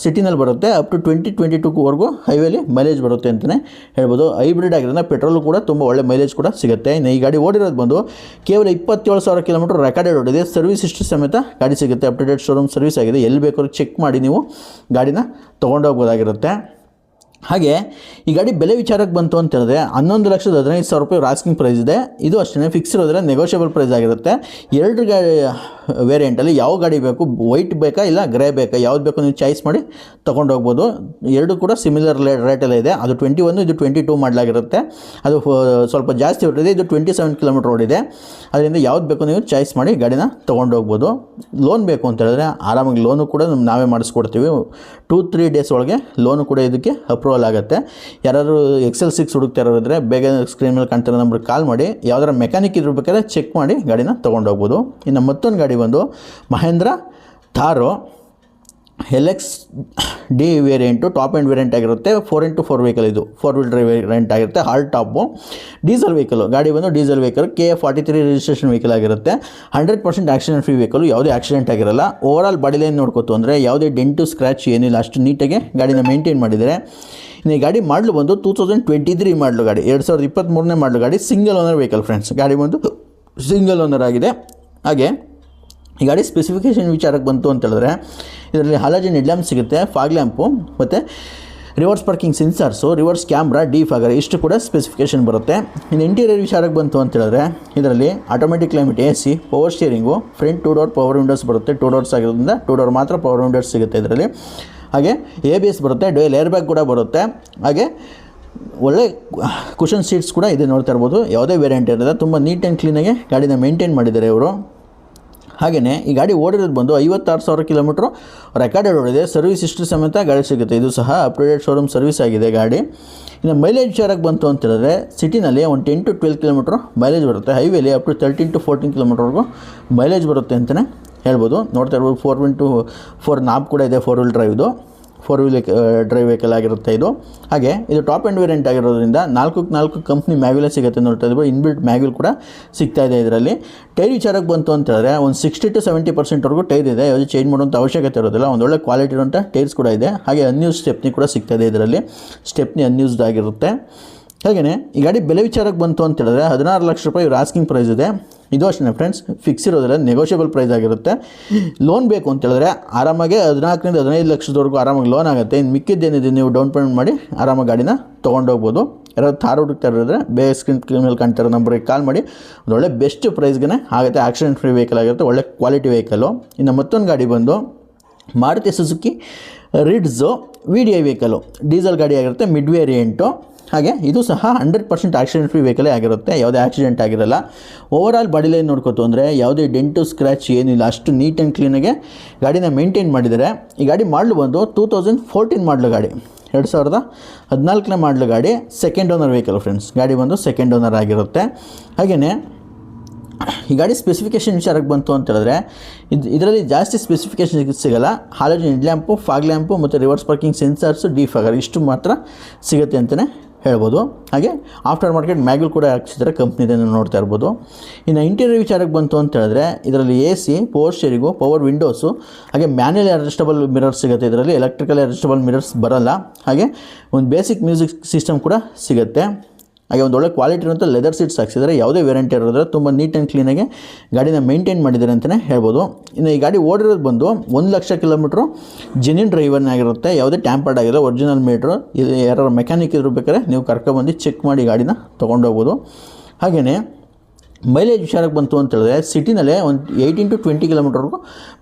ಸಿಟಿನಲ್ಲಿ ಬರುತ್ತೆ. ಅಪ್ ಟು ಟ್ವೆಂಟಿ ಟ್ವೆಂಟಿ ಟೂವರೆಗೂ ಹೈವೇಲಿ ಮೈಲೇಜ್ ಬರುತ್ತೆ ಅಂತಲೇ ಹೇಳ್ಬೋದು. ಹೈಬ್ರಿಡ್ ಆಗಿರೋದ್ರಿಂದ ಪೆಟ್ರೋಲು ಕೂಡ ತುಂಬ ಒಳ್ಳೆ ಮೈಲೇಜ್ ಕೂಡ ಸಿಗುತ್ತೆ. ಇನ್ನು ಈ ಗಾಡಿ ಓಡಿರೋದು ಬಂದು ಕೇವಲ ಇಪ್ಪತ್ತೇಳು ಸಾವಿರ ಕಿಲೋಮೀಟರ್ ರೆಕಾರ್ಡೆಡ್ ಓಡಿದೆ. ಸರ್ವಿಸ್ ಇಷ್ಟು ಸಮೇತ ಗಾಡಿ ಸಿಗುತ್ತೆ. Up to date showroom service ಆಗಿದೆ. ಎಲ್ಲಿ ಬೇಕಾದ್ರೂ ಚೆಕ್ ಮಾಡಿ ನೀವು ಗಾಡಿನ ತೊಗೊಂಡೋಗ್ಬೋದಾಗಿರುತ್ತೆ. ಹಾಗೆ, ಈ ಗಾಡಿ ಬೆಲೆ ವಿಚಾರಕ್ಕೆ ಬಂತು ಅಂತ ಹೇಳಿದ್ರೆ ಹನ್ನೊಂದು ಲಕ್ಷದ ಹದಿನೈದು ಸಾವಿರ ರೂಪಾಯಿ ರಾಸ್ಕಿಂಗ್ ಪ್ರೈಸ್ ಇದೆ. ಇದು ಅಷ್ಟೇ ಫಿಕ್ಸ್ ಇರೋದ್ರೆ ನೆಗೋಷಿಯಬಲ್ ಪ್ರೈಸ್ ಆಗಿರುತ್ತೆ. ಎರಡು ಗಾಡಿ ವೇರಿಯಂಟಲ್ಲಿ ಯಾವ ಗಾಡಿ ಬೇಕು ವೈಟ್ ಬೇಕಾ ಇಲ್ಲ ಗ್ರೇ ಬೇಕಾ, ಯಾವ್ದು ಬೇಕು ನೀವು ಚಾಯ್ಸ್ ಮಾಡಿ ತೊಗೊಂಡು ಹೋಗ್ಬೋದು. ಎರಡು ಕೂಡ ಸಿಮಿಲರ್ ರೇಟಲ್ಲೇ ಇದೆ. ಅದು ಟ್ವೆಂಟಿ ಒನ್ ಇದು ಟ್ವೆಂಟಿ ಟೂ ಮಾಡಲಾಗಿರುತ್ತೆ. ಅದು ಸ್ವಲ್ಪ ಜಾಸ್ತಿ ಹೊರಟಿದೆ. ಇದು ಟ್ವೆಂಟಿ ಸೆವೆನ್ ಕಿಲೋಮೀಟರ್ ಓಡಿದೆ ಅದರಿಂದ ಯಾವ್ದು ಬೇಕು ನೀವು ಚಾಯ್ಸ್ ಮಾಡಿ ಗಾಡಿನ ತೊಗೊಂಡು ಹೋಗ್ಬೋದು. ಲೋನ್ ಬೇಕು ಅಂತ ಹೇಳಿದ್ರೆ ಆರಾಮಾಗಿ ಲೋನು ಕೂಡ ನಾವೇ ಮಾಡಿಸ್ಕೊಡ್ತೀವಿ. ಟೂ ತ್ರೀ ಡೇಸ್ ಒಳಗೆ ಲೋನು ಕೂಡ ಇದಕ್ಕೆ ಅಪ್ರೂವಲ್ ಆಗುತ್ತೆ. ಯಾರಾದರೂ ಎಕ್ಸೆಲ್ ಸಿಕ್ಸ್ ಹುಡುಕ್ತಾ ಇರೋದ್ರೆ ಬೇಗ ಸ್ಕ್ರೀನ್ ಮೇಲೆ ಕಾಣ್ತಿರೋ ನಂಬರ್ಗೆ ಕಾಲ್ ಮಾಡಿ, ಯಾವ್ದಾರ ಮೆಕ್ಯಾನಿಕ್ ಇದ್ರ ಬೇಕಾದ್ರೆ ಚೆಕ್ ಮಾಡಿ ಗಾಡಿನ ತೊಗೊಂಡೋಗ್ಬೋದು. ಇನ್ನು ಮತ್ತೊಂದು ಗಾಡಿ ಬಂದು Mahindra Thar L X D variant top end variant ಆಗಿರುತ್ತೆ. ಫೋರ್ ಇಂಟು ಫೋರ್ ವೆಹಿಕಲ್ ಇದು. ಫೋರ್ ವೀಲ್ ಡ್ರೈವ್ ವೇರಿಯಂಟ್ ಆಗಿರುತ್ತೆ. ಹಾಲ್ ಟಾಪು ಡೀಸೆಲ್ ವೆಹಿಕಲ್ ಗಾಡಿ ಬಂದು diesel vehicle K A forty three registration vehicle ಆಗಿರುತ್ತೆ. Hundred percent accident free vehicle ಯಾವುದೇ accident ಆಗಿರಲ್ಲ. Over all body line ನೋಡ್ಕೋತು ಅಂದರೆ ಯಾವುದೇ ಡೆಂಟು ಸ್ಕ್ರ್ಯಾಚ್ ಏನಿಲ್ಲ. ಅಷ್ಟು ನೀಟಾಗಿ ಗಾಡಿನ ಮೇಂಟೈನ್ ಮಾಡಿದರೆ. ಇನ್ನು ಈ ಗಾಡಿ ಮಾಡಲು ಬಂದು ಟೂ ತೌಸಂಡ್ ಟ್ವೆಂಟಿ ತ್ರೀ ಮಾಡಲು ಗಾಡಿ. ಎರಡು ಸಾವಿರದ ಇಪ್ಪತ್ತ್ಮೂರನೇ ಮಾಡಲು ಗಾಡಿ. ಸಿಂಗಲ್ ಓನರ್ ವೆಹಿಕಲ್ ಫ್ರೆಂಡ್ಸ್ ಗಾಡಿ ಬಂದು ಸಿಂಗಲ್ ಓನರ್ ಆಗಿದೆ. ಹಾಗೆ ಈ ಗಾಡಿ ಸ್ಪೆಸಿಫಿಕೇಷನ್ ವಿಚಾರಕ್ಕೆ ಬಂತು ಅಂತ ಹೇಳಿದ್ರೆ ಇದರಲ್ಲಿ ಹಲಜಿನ್ ಹೆಡ್ಲ್ಯಾಂಪ್ ಸಿಗುತ್ತೆ, ಫಾಗ್ ಲ್ಯಾಂಪು, ಮತ್ತು reverse parking sensors, reverse camera defogger ಇಷ್ಟು ಕೂಡ ಸ್ಪೆಸಿಫಿಕೇಷನ್ ಬರುತ್ತೆ. ಇನ್ನು ಇಂಟೀರಿಯರ್ ವಿಚಾರಕ್ಕೆ ಬಂತು ಅಂತ ಹೇಳಿದ್ರೆ, ಇದರಲ್ಲಿ automatic climate A C power steering, front two door power windows ಬರುತ್ತೆ, ಟೂ ಡೋರ್ಸ್ ಆಗಿರೋದ್ರಿಂದ ಟೂ ಡೋರ್ ಮಾತ್ರ ಪವರ್ ವಿಂಡೋಸ್ ಸಿಗುತ್ತೆ ಇದರಲ್ಲಿ. ಹಾಗೆ ಎ ಬಿ ಎಸ್ ಬರುತ್ತೆ, ಡೋಯಲ್ ಏರ್ ಬ್ಯಾಗ್ ಕೂಡ ಬರುತ್ತೆ. ಹಾಗೆ ಒಳ್ಳೆ ಕುಷನ್ ಸೀಟ್ಸ್ ಕೂಡ ಇದೆ ನೋಡ್ತಾ ಇರ್ಬೋದು. ಯಾವುದೇ ವೇರಿಯಂಟ್ ಇರೋದ ತುಂಬ ನೀಟ್ ಆ್ಯಂಡ್ ಕ್ಲೀನಾಗಿ ಗಾಡಿನ ಮೇಂಟೈನ್ ಮಾಡಿದ್ದಾರೆ ಇವರು. ಹಾಗೆಯೇ ಈ ಗಾಡಿ ಓಡಿರೋದು ಬಂದು ಐವತ್ತಾರು ಸಾವಿರ ಕಿಲೋಮೀಟ್ರು. ರೆಕಾರ್ಡೆಡ್ ಓಡಿದೆ ಸರ್ವಿಸ್ ಇಷ್ಟು ಸಮೇತ ಗಾಡಿ ಸಿಗುತ್ತೆ. ಇದು ಸಹ ಅಪ್ಡೇಟೆಡ್ ಶೋರೂಮ್ ಸರ್ವಿಸ್ ಆಗಿದೆ ಗಾಡಿ. ಇನ್ನು ಮೈಲೇಜ್ ವಿಚಾರಕ್ಕೆ ಬಂತು ಅಂತ ಹೇಳಿದ್ರೆ ಸಿಟಿನಲ್ಲಿ ಒಂದು ten to twelve kilometre mileage ಬರುತ್ತೆ. ಹೈವೇಲಿ up to thirteen to fourteen ಕಿಲೋಮೀಟ್ರ್ವರೆಗೂ mileage ಬರುತ್ತೆ ಅಂತಲೇ ಹೇಳ್ಬೋದು. ನೋಡ್ತಾ ಇರ್ಬೋದು ಫೋರ್ ಇಂಟು ಫೋರ್ ನಾಬ್ ಕೂಡ ಇದೆ ಫೋರ್ ವೀಲ್ ಡ್ರೈವ್ದು ಫೋರ್ ವೀಲ್ ಡ್ರೈವ್ ವೆಹಿಕಲ್ ಆಗಿರುತ್ತೆ ಇದು. ಹಾಗೆ, ಇದು ಟಾಪ್ ಆ್ಯಂಡ್ ವೇರಿಯಂಟ್ ಆಗಿರೋದ್ರಿಂದ ನಾಲ್ಕು ನಾಲ್ಕು ಕಂಪ್ನಿ ಮ್ಯಾವಿಲೇ ಸಿಗುತ್ತೆ ನೋಡ್ತಾ ಇದ್ದೀವಿ. ಇನ್ಬಿಲ್ಟ್ ಮ್ಯಾಗ್ಯುಲ್ ಕೂಡ ಸಿಗ್ತಾ ಇದೆ ಇದರಲ್ಲಿ. ಟೈರ್ ವಿಚಾರಕ್ಕೆ ಬಂತು ಅಂತ ಹೇಳಿದ್ರೆ, ಒಂದು ಸಿಕ್ಸ್ಟಿ ಟು ಸೆವೆಂಟಿ ಪರ್ಸೆಂಟ್ವರೆಗೂ ಟೈರ್ ಇದೆ. ಯಾವುದು ಚೇಂಜ್ ಮಾಡುವಂಥ ಅವಶ್ಯಕತೆ ಇರೋದಿಲ್ಲ. ಒಂದು ಒಳ್ಳೆ ಕ್ವಾಲಿಟಿ ಇರುವಂಥ ಟೈರ್ಸ್ ಕೂಡ ಇದೆ. ಹಾಗೆ ಅನ್ಯೂಸ್ ಸ್ಟೆಪ್ನಿ ಕೂಡ ಸಿಗ್ತಾ ಇದೆ ಇದರಲ್ಲಿ. ಸ್ಟೆಪ್ನಿ ಅನ್ಯೂಸ್ಡ್ ಆಗಿರುತ್ತೆ. ಹಾಗೆಯೇ ಈ ಗಾಡಿ ಬೆಲೆ ವಿಚಾರಕ್ಕೆ ಬಂತು ಅಂತ ಹೇಳಿದ್ರೆ, ಹದಿನಾರು ಲಕ್ಷ ರೂಪಾಯಿ ಇವ್ರ ಆಸ್ಕಿಂಗ್ ಪ್ರೈಸ್ ಇದೆ. ಇದು ಅಷ್ಟೇ ಫ್ರೆಂಡ್ಸ್ ಫಿಕ್ಸ್ ಇರೋದಿಲ್ಲ ನೆಗೋಷಿಯಬಲ್ ಪ್ರೈಸ್ ಆಗಿರುತ್ತೆ. ಲೋನ್ ಬೇಕು ಅಂತ ಹೇಳಿದ್ರೆ ಆರಾಮಾಗಿ ಹದಿನಾಲ್ಕರಿಂದ ಹದಿನೈದು ಲಕ್ಷದವರೆಗೂ ಆರಾಮಾಗಿ ಲೋನ್ ಆಗುತ್ತೆ. ಇನ್ನು ಮಿಕ್ಕಿದ್ದೇನಿದೆ ನೀವು ಡೌನ್ ಪೇಮೆಂಟ್ ಮಾಡಿ ಆರಾಮಾಗಿ ಗಾಡಿನ ತೊಗೊಂಡೋಗ್ಬೋದು. ಯಾರಾದ್ರು ಥಾರ್ ಹುಡುಕ್ತಾ ಇರೋದ್ರೆ ಬೇಗ ಸ್ಕ್ರೀನ್ ಮೇಲೆ ಕಾಣ್ತಾ ಇರೋ ನಂಬರಿಗೆ ಕಾಲ್ ಮಾಡಿ. ಅದೊಳ್ಳೆ ಬೆಸ್ಟ್ ಪ್ರೈಸ್ಗೆ ಆಗುತ್ತೆ. ಆಕ್ಸಿಡೆಂಟ್ ಫ್ರೀ ವೆಹಿಕಲ್ ಆಗಿರುತ್ತೆ. ಒಳ್ಳೆ ಕ್ವಾಲಿಟಿ ವೆಹಿಕಲು ಇನ್ನು ಮತ್ತೊಂದು ಗಾಡಿ ಬಂದು Maruti Suzuki Ritz V D I vehicle diesel ಗಾಡಿ ಆಗಿರುತ್ತೆ. ಮಿಡ್ ವೇರಿಯಂಟು ಹಾಗೆ ಇದು ಸಹ ಹಂಡ್ರೆಡ್ ಪರ್ಸೆಂಟ್ ಆಕ್ಸಿಡೆಂಟ್ ಫ್ರೀ ವೆಹಿಕಲೇ ಆಗಿರುತ್ತೆ, ಯಾವುದೇ ಆಕ್ಸಿಡೆಂಟ್ ಆಗಿರಲ್ಲ. ಓವರ್ ಆಲ್ ಬಾಡಿ ಲೈನ್ ನೋಡ್ಕೋತು ಅಂದರೆ ಯಾವುದೇ ಡೆಂಟು ಸ್ಕ್ರ್ಯಾಚ್ ಏನಿಲ್ಲ, ಅಷ್ಟು ನೀಟ್ ಆ್ಯಂಡ್ ಕ್ಲೀನಾಗೆ ಗಾಡಿನ ಮೇಂಟೈನ್ ಮಾಡಿದ್ದಾರೆ. ಈ ಗಾಡಿ ಮಾಡಲು ಬಂದು ಟೂ ತೌಸಂಡ್ ಫೋರ್ಟೀನ್ ಮಾಡಲು ಗಾಡಿ, ಎರಡು ಸಾವಿರದ ಹದಿನಾಲ್ಕನೇ ಮಾಡಲು ಗಾಡಿ ಸೆಕೆಂಡ್ ಓನರ್ ವೆಹಿಕಲ್ ಫ್ರೆಂಡ್ಸ್ ಗಾಡಿ ಬಂದು ಸೆಕೆಂಡ್ ಓನರ್ ಆಗಿರುತ್ತೆ. ಹಾಗೆಯೇ ಈ ಗಾಡಿ ಸ್ಪೆಸಿಫಿಕೇಷನ್ ವಿಚಾರಕ್ಕೆ ಬಂತು ಅಂತ ಹೇಳಿದ್ರೆ, ಇದು, ಇದರಲ್ಲಿ ಜಾಸ್ತಿ ಸ್ಪೆಸಿಫಿಕೇಷನ್ ಸಿಗಲ್ಲ. Halogen head lamp fog lamp ಮತ್ತು reverse parking sensors defogger ಇಷ್ಟು ಮಾತ್ರ ಸಿಗುತ್ತೆ ಅಂತಲೇ ಹೇಳ್ಬೋದು. ಹಾಗೆ ಆಫ್ಟರ್ ಮಾರ್ಕೆಟ್ ಮ್ಯಾಗಲ್ ಕೂಡ ಹಾಕ್ಸಿದ್ರೆ ಕಂಪ್ನಿದೆ ನೋಡ್ತಾ ಇರ್ಬೋದು. ಇನ್ನು ಇಂಟೀರಿಯರ್ ವಿಚಾರಕ್ಕೆ ಬಂತು ಅಂತ ಹೇಳಿದ್ರೆ, ಇದರಲ್ಲಿ ಎ ಸಿ ಪವರ್ ಶೇರಿಗೂ ಪವರ್ ವಿಂಡೋಸು ಹಾಗೆ ಮ್ಯಾನ್ಯಲ್ ಅಡ್ಜಸ್ಟಬಲ್ ಮಿರರ್ಸ್ ಸಿಗುತ್ತೆ. ಇದರಲ್ಲಿ ಎಲೆಕ್ಟ್ರಿಕಲ್ ಅಡ್ಜಸ್ಟಬಲ್ ಮಿರರ್ಸ್ ಬರಲ್ಲ. ಹಾಗೆ ಒಂದು ಬೇಸಿಕ್ ಮ್ಯೂಸಿಕ್ ಸಿಸ್ಟಮ್ ಕೂಡ ಸಿಗುತ್ತೆ. ಹಾಗೆ ಒಂದು ಒಳ್ಳೆ ಕ್ವಾಲಿಟಿ ಇರುವಂಥ ಲೆದರ್ ಸೀಟ್ಸ್ ಹಾಕ್ಸಿದ್ದಾರೆ ಯಾವುದೇ ವೇರಿಯಂಟ್ ಇರೋದ್ರೆ ತುಂಬ ನೀಟ್ ಆ್ಯಂಡ್ ಕ್ಲೀನಾಗಿ ಗಾಡಿನ ಮೇಂಟೈನ್ ಮಾಡಿದ್ದಾರೆ ಅಂತಲೇ ಹೇಳ್ಬೋದು. ಇನ್ನು ಈ ಗಾಡಿ ಓಡಿರೋದು ಬಂದು ಒಂದು ಲಕ್ಷ ಕಿಲೋಮೀಟ್ರು ಜೆನ್ಯೂನ್ ಡ್ರೈವರ್ನಾಗಿರುತ್ತೆ ಯಾವುದೇ ಟ್ಯಾಂಪರ್ಡ್ ಆಗಿಲ್ಲ ಒರಿಜಿನಲ್ ಮೀಟ್ರು ಇದು ಯಾರು ಮೆಕ್ಯಾನಿಕ್ ಇದ್ರು ಬೇಕಾದ್ರೆ ನೀವು ಕರ್ಕೊಬಂದು ಚೆಕ್ ಮಾಡಿ ಗಾಡಿನ ತೊಗೊಂಡೋಗ್ಬೋದು ಹಾಗೆಯೇ ಮೈಲೇಜ್ ವಿಚಾರಕ್ಕೆ ಬಂತು ಅಂತ ಹೇಳಿದ್ರೆ ಸಿಟಿನಲ್ಲೇ ಒಂದು ಏಯ್ಟೀನ್ ಟು ಟ್ವೆಂಟಿ ಕಿಲೋಮೀಟರ್ವರೆಗೂ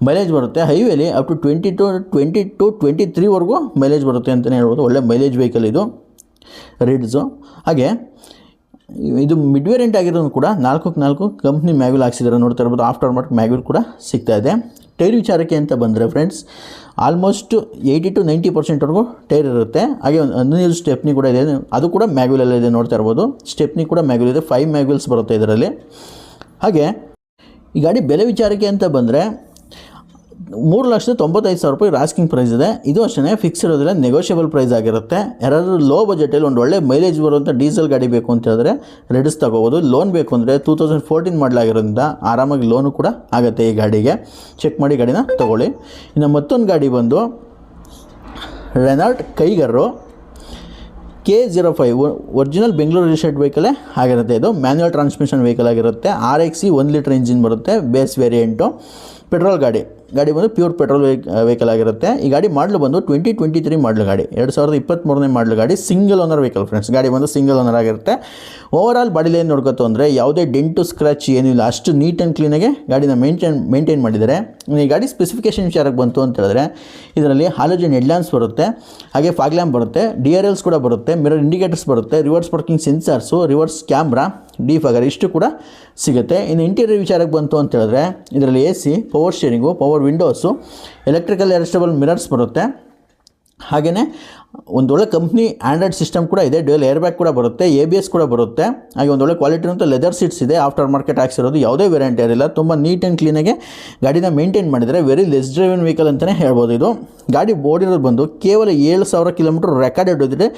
ಮೈಲೇಜ್ ಬರುತ್ತೆ. ಹೈವೇಲಿ up to twenty to twenty to twenty ತ್ರೀವರೆಗೂ mileage ಬರುತ್ತೆ ಅಂತಲೇ ಹೇಳ್ಬೋದು. ಒಳ್ಳೆ ಮೈಲೇಜ್ ವೆಹಿಕಲ್ ಇದು ರಿಡ್ಸು ಹಾಗೆ ಇದು ಮಿಡ್ ವೇರಿಯಂಟ್ ಆಗಿರೋದು ಕೂಡ ನಾಲ್ಕಕ್ಕೆ ನಾಲ್ಕು ಕಂಪ್ನಿ ಮ್ಯಾಗ್ಯೂಲ್ ಹಾಕ್ಸಿದ್ದಾರೆ ನೋಡ್ತಾ ಇರ್ಬೋದು ಆಫ್ಟರ್ ಮಾರ್ಕ್ ಮ್ಯಾಗ್ಯೂಲ್ ಕೂಡ ಸಿಗ್ತಾ ಇದೆ. ಟೈರ್ ವಿಚಾರಕ್ಕೆ ಅಂತ ಬಂದರೆ friends almost eighty to ninety ಪರ್ಸೆಂಟ್ವರೆಗೂ tyre ಇರುತ್ತೆ. ಹಾಗೆ ಒಂದು ಹದಿನೈದು ಸ್ಟೆಪ್ನಿ ಕೂಡ ಇದೆ. ಅದು ಕೂಡ ಮ್ಯಾಗ್ಯೂಲಲ್ಲೇ ಇದೆ ನೋಡ್ತಾ ಇರ್ಬೋದು. ಸ್ಟೆಪ್ನಿ ಕೂಡ ಮ್ಯಾಗ್ಯೂಲ್ ಇದೆ. ಫೈವ್ ಮ್ಯಾಗ್ಯೂಲ್ಸ್ ಬರುತ್ತೆ ಇದರಲ್ಲಿ. ಹಾಗೆ ಈ ಗಾಡಿ ಬೆಲೆ ವಿಚಾರಕ್ಕೆ ಅಂತ ಬಂದರೆ ಮೂರು ಲಕ್ಷದ ತೊಂಬತ್ತೈದು ಸಾವಿರ ರೂಪಾಯಿ ರಾಸ್ಕಿಂಗ್ ಪ್ರೈಸ್ ಇದೆ. ಇದು ಅಷ್ಟೇ ಫಿಕ್ಸ್ ಇರೋದಿಲ್ಲ ನೆಗೋಷಿಯಬಲ್ ಪ್ರೈಸ್ ಆಗಿರುತ್ತೆ. ಯಾರಾದರೂ ಲೋ ಬಜೆಟಲ್ಲಿ ಒಂದು ಒಳ್ಳೆ ಮೈಲೇಜ್ ಬರುವಂಥ ಡೀಸೆಲ್ ಗಾಡಿ ಬೇಕು ಅಂತ ಹೇಳಿದ್ರೆ ರೆಡಿಸ್ ತಗೋಬೋದು. ಲೋನ್ ಬೇಕು ಅಂದರೆ ಟೂ ತೌಸಂಡ್ ಫೋರ್ಟೀನ್ ಮಾಡಲಾಗಿರೋದ್ರಿಂದ ಆರಾಮಾಗಿ ಲೋನು ಕೂಡ ಆಗುತ್ತೆ ಈ ಗಾಡಿಗೆ. ಚೆಕ್ ಮಾಡಿ ಗಾಡಿನ ತೊಗೊಳ್ಳಿ. ಇನ್ನು ಮತ್ತೊಂದು ಗಾಡಿ ಬಂದು Renault Kiger K zero five original Bengaluru registered ವೆಹಿಕಲೇ ಆಗಿರುತ್ತೆ. ಇದು ಮ್ಯಾನ್ಯುವಲ್ ಟ್ರಾನ್ಸ್ಮಿಷನ್ ವೆಹಿಕಲ್ ಆಗಿರುತ್ತೆ. ಆರ್ ಎಕ್ಸಿ ಒಂದು ಲೀಟ್ರ್ ಇಂಜಿನ್ ಬರುತ್ತೆ. ಬೇಸ್ ವೇರಿಯೆಂಟು ಪೆಟ್ರೋಲ್ ಗಾಡಿ. ಗಾಡಿ ಬಂದು ಪ್ಯೂರ್ ಪೆಟ್ರೋಲ್ ವೆಹಿಕಲ್ ಆಗಿರುತ್ತೆ. ಈ ಗಾಡಿ ಮಾಡಲು ಬಂದು ಟ್ವೆಂಟಿ ಟ್ವೆಂಟಿ ತ್ರೀ ಮಾಡಲು ಗಾಡಿ. ಎರಡು ಸಾವಿರದ ಇಪ್ಪತ್ತ್ಮೂರನೇ ಮಾಡಲು ಗಾಡಿ ಸಿಂಗಲ್ ಓನರ್ ವೆಹಿಕಲ್ ಫ್ರೆಂಡ್ಸ್ ಗಾಡಿ ಬಂದು ಸಿಂಗಲ್ ಓನರ್ ಆಗಿರುತ್ತೆ. ಓವರ್ ಆಲ್ ಬಾಡಿಲಿ ಏನು ನೋಡ್ಕೊತು ಅಂದರೆ ಯಾವುದೇ ಡೆಂಟು ಸ್ಕ್ರಾಚ್ ಏನಿಲ್ಲ ಅಷ್ಟು ನೀಟ್ ಆ್ಯಂಡ್ ಕ್ಲೀನಾಗೆ ಗಾಡಿನ ಮೇಂಟೈನ್ ಮೇಂಟೈನ್ ಮಾಡಿದ್ದಾರೆ. ಈ ಗಾಡಿ ಸ್ಪೆಸಿಫಿಕೇಷನ್ ವಿಚಾರಕ್ಕೆ ಬಂತು ಅಂತ ಹೇಳಿದ್ರೆ, ಇದರಲ್ಲಿ ಹಾಲೋಜನ್ ಹೆಡ್ಲ್ಯಾಂಪ್ಸ್ ಬರುತ್ತೆ, ಹಾಗೆ ಫಾಗ್ ಲ್ಯಾಂಪ್ ಬರುತ್ತೆ ಡಿ ಆರ್ ಎಲ್ಸ್ ಕೂಡ ಬರುತ್ತೆ ಮಿರರ್ ಇಂಡಿಕೇಟರ್ಸ್ ಬರುತ್ತೆ reverse parking sensors reverse camera defogger ಇಷ್ಟು ಕೂಡ ಸಿಗುತ್ತೆ. ಇನ್ನು ಇಂಟೀರಿಯರ್ ವಿಚಾರಕ್ಕೆ ಬಂತು ಅಂತ ಹೇಳಿದ್ರೆ, ಇದರಲ್ಲಿ A C power steering power windows electrical adjustable mirrors ಬರುತ್ತೆ. ಹಾಗೆಯೇ ಒಂದೊಳ್ಳೆ ಕಂಪ್ನಿ ಆ್ಯಂಡ್ರಾಯ್ಡ್ ಸಿಸ್ಟಮ್ ಕೂಡ ಇದೆ ಡ್ಯೂಯಲ್ ಏರ್ ಬ್ಯಾಗ್ ಕೂಡ ಬರುತ್ತೆ ಎ ಬಿ ಎಸ್ ಕೂಡ ಬರುತ್ತೆ. ಹಾಗೆ ಒಂದು ಒಳ್ಳೆ ಕ್ವಾಲಿಟಿ ಅಂತ ಲೆದರ್ ಸೀಟ್ಸ್ ಇದೆ ಆಫ್ಟರ್ ಮಾರ್ಕೆಟ್ ಹಾಕ್ಸಿರೋದು ಯಾವುದೇ ವೇರಿಯಂಟ್ ಇರಲಿಲ್ಲ ತುಂಬ ನೀಟ್ ಆ್ಯಂಡ್ ಕ್ಲೀನಾಗೆ ಗಾಡಿನ ಮೇಂಟೈನ್ ಮಾಡಿದರೆ ವೆರಿ ಲೆಸ್ ಡ್ರೈವಿನ್ ವೆಹಿಕಲ್ ಅಂತಲೇ ಹೇಳ್ಬೋದು ಇದು. ಗಾಡಿ ಓಡಿರೋದು ಬಂದು ಕೇವಲ ಏಳು ಸಾವಿರ ಕಿಲೋಮೀಟರ್ ರೆಕಾರ್ಡ್ ಇಡೋದಿದ್ರೆ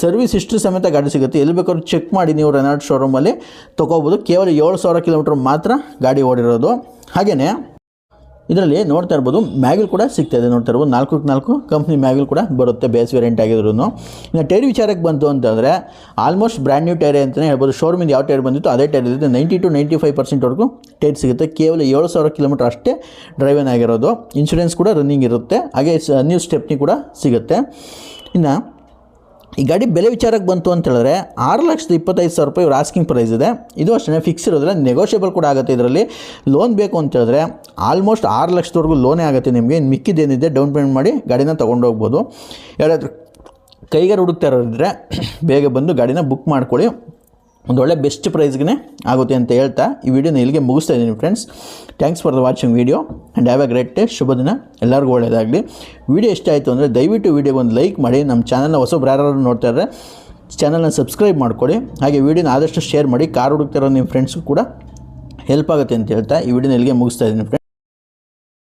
ಸರ್ವಿಸ್ ಇಷ್ಟು ಸಮೇತ ಗಾಡಿ ಸಿಗುತ್ತೆ. ಎಲ್ಲಿ ಬೇಕಾದ್ರೂ ಚೆಕ್ ಮಾಡಿ ನೀವು ರೆನಾಲ್ಡ್ ಶೋರೂಮಲ್ಲಿ ತೊಗೋಬೋದು. ಕೇವಲ ಏಳು ಸಾವಿರ ಕಿಲೋಮೀಟರ್ ಮಾತ್ರ ಗಾಡಿ ಓಡಿರೋದು. ಹಾಗೆಯೇ ಇದರಲ್ಲಿ ನೋಡ್ತಾ ಇರ್ಬೋದು, ಮ್ಯಾಗಿಲ್ ಕೂಡ ಸಿಗ್ತಾ ಇದೆ. ನೋಡ್ತಾ ಇರ್ಬೋದು, ನಾಲ್ಕು ನಾಲ್ಕು ಕಂಪ್ನಿ ಮ್ಯಾಗಿಲ್ ಕೂಡ ಬರುತ್ತೆ, ಬೇಸ್ ವೇರಿಯಂಟ್ ಆಗಿದ್ರು ಇನ್ನು ಟೈರ್ ವಿಚಾರಕ್ಕೆ ಬಂತು ಅಂತಂದರೆ ಆಲ್ಮೋಸ್ಟ್ ಬ್ರ್ಯಾಂಡ್ ನ್ಯೂ ಟೈರ್ ಅಂತಲೇ ಹೇಳ್ಬೋದು. ಶೋರೂಮಿಂದ ಯಾವ ಟೈರ್ ಬಂದಿತ್ತು ಅದೇ ಟೈರ್ ಇದೆ ನೈಂಟಿ ಟು ನೈಂಟಿ ಫೈವ್ ಪರ್ಸೆಂಟ್ವರೆಗೂ ಟೈರ್ ಸಿಗುತ್ತೆ. ಕೇವಲ ಏಳು ಸಾವಿರ ಕಿಲೋಮೀಟರ್ ಅಷ್ಟೇ ಡ್ರೈವನ್ ಆಗಿರೋದು. ಇನ್ಶೂರೆನ್ಸ್ ಕೂಡ ರನ್ನಿಂಗ್ ಇರುತ್ತೆ. ಹಾಗೆ ನ್ಯೂ ಸ್ಟೆಪ್ನಿ ಕೂಡ ಸಿಗುತ್ತೆ. ಇನ್ನು, ಈ ಗಾಡಿ ಬೆಲೆ ವಿಚಾರಕ್ಕೆ ಬಂತು ಅಂತ ಹೇಳಿದ್ರೆ, ಆರು ಲಕ್ಷದ ಇಪ್ಪತ್ತೈದು ಸಾವಿರ ರೂಪಾಯಿ ಆಸ್ಕಿಂಗ್ ಪ್ರೈಸ್ ಇದೆ. ಇದು ಅಷ್ಟೇ ಫಿಕ್ಸ್ ಇರೋದಿಲ್ಲ ನೆಗೋಷಿಯಬಲ್ ಕೂಡ ಆಗುತ್ತೆ ಇದರಲ್ಲಿ. ಲೋನ್ ಬೇಕು ಅಂತ ಹೇಳಿದ್ರೆ ಆಲ್ಮೋಸ್ಟ್ ಆರು ಲಕ್ಷದವರೆಗೂ ಲೋನೇ ಆಗುತ್ತೆ ನಿಮಗೆ. ಇನ್ನು ಮಿಕ್ಕಿದ್ದೇನಿದೆ ಡೌನ್ ಪೇಮೆಂಟ್ ಮಾಡಿ ಗಾಡಿನ ತೊಗೊಂಡು ಹೋಗ್ಬೋದು. ಯಾರಾದರೂ ಕೈಗಾರ ಹುಡುಕ್ತಾ ಇರೋದಿದ್ರೆ ಬೇಗ ಬಂದು ಗಾಡಿನ ಬುಕ್ ಮಾಡ್ಕೊಳ್ಳಿ. ಒಂದು ಒಳ್ಳೆ ಬೆಸ್ಟ್ ಪ್ರೈಸ್ಗೆ ಆಗುತ್ತೆ ಅಂತ ಹೇಳ್ತಾ ಈ ವಿಡಿಯೋನ ಇಲ್ಲಿಗೆ ಮುಗಿಸ್ತಾ ಇದ್ದೀನಿ friends. Thanks for the watching video and have a great day ಶುಭ ದಿನ. ಎಲ್ಲರಿಗೂ ಒಳ್ಳೆಯದಾಗಲಿ. ವಿಡಿಯೋ ಇಷ್ಟ ಆಯಿತು ಅಂದರೆ ದಯವಿಟ್ಟು ವಿಡಿಯೋಗೆ ಒಂದು ಲೈಕ್ ಮಾಡಿ. ನಮ್ಮ ಚಾನಲ್ನ ಹೊಸಬ್ರು ಯಾರು ನೋಡ್ತಾ ಇದ್ದಾರೆ ಚಾನಲ್ನ ಸಬ್ಸ್ಕ್ರೈಬ್ ಮಾಡ್ಕೊಳ್ಳಿ. ಹಾಗೆ ವಿಡಿಯೋನ ಆದಷ್ಟು ಶೇರ್ ಮಾಡಿ. ಕಾರ್ ಹುಡುಕ್ತಿರೋ ನಿಮ್ಮ ಫ್ರೆಂಡ್ಸ್ಗೂ ಕೂಡ ಹೆಲ್ಪ್ ಆಗುತ್ತೆ ಅಂತ ಹೇಳ್ತಾ ಈ ವಿಡಿಯೋನ ಇಲ್ಲಿಗೆ ಮುಗಿಸ್ತಾ ಇದ್ದೀನಿ ಫ್ರೆಂಡ್ಸ್.